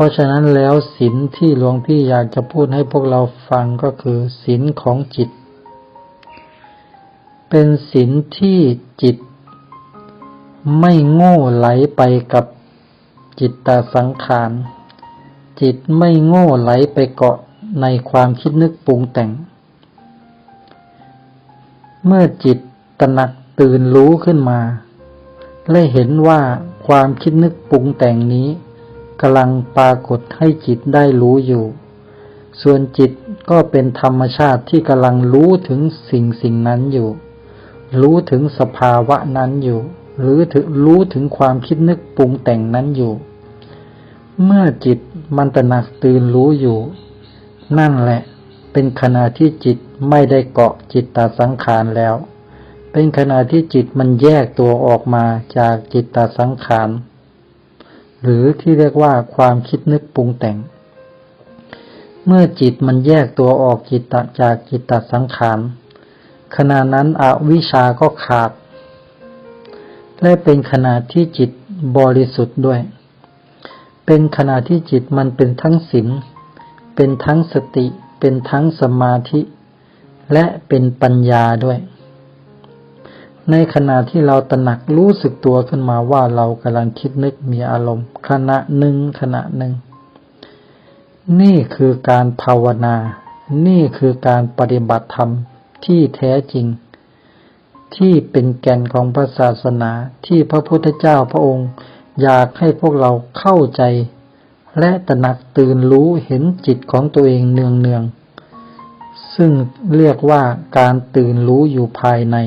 ราะฉะนั้นแล้วศีลที่หลวงพี่อยากจะพูดให้พวกเราฟังก็คือศีลของจิต เป็นศีลที่จิต ไม่โง่ไหลไปกับจิตตสังขารจิตไม่โง่ไหลไปเกาะในความคิดนึกปรุงแต่ง เมื่อจิตตระหนักตื่นรู้ขึ้นมา และเห็นว่าความคิดนึกปรุงแต่งนี้ กำลังปรากฏให้จิตได้รู้อยู่ ส่วนจิตก็เป็นธรรมชาติที่กำลังรู้ถึงสิ่งสิ่งนั้นอยู่ รู้ถึงสภาวะนั้นอยู่ หรือถึงรู้ถึงความคิดนึกปรุงแต่งนั้นอยู่ เมื่อจิตมันตระหนักตื่นรู้อยู่ นั่นแหละ เป็นขณะที่จิตไม่ได้เกาะจิตตาสังขารแล้ว เป็นขณะที่จิตมันแยกตัวออกมาจากจิตตาสังขาร หรือที่เรียกว่าความคิดนึกปรุงแต่ง เมื่อจิตมันแยกตัวออกจิตตจากจิตตสังขารขณะนั้นอวิชาก็ขาด และเป็นขณะที่จิตบริสุทธิ์ด้วย เป็นขณะที่จิตมันเป็นทั้งศีลเป็นทั้งสติ เป็นทั้งสมาธิ และเป็นปัญญาด้วย ในขณะที่เราตระหนักรู้สึกตัวขึ้นมาว่าเรากำลังคิดนึกมีอารมณ์ ขณะหนึ่งขณะหนึ่ง นี่คือการภาวนา นี่คือการปฏิบัติธรรมที่แท้จริง ที่เป็นแก่นของพระศาสนาที่พระพุทธเจ้าพระองค์ อยากให้พวกเราเข้าใจ และตระหนักตื่นรู้เห็นจิตของตัวเองเนืองๆซึ่งเรียกว่าการตื่นรู้อยู่ภายใน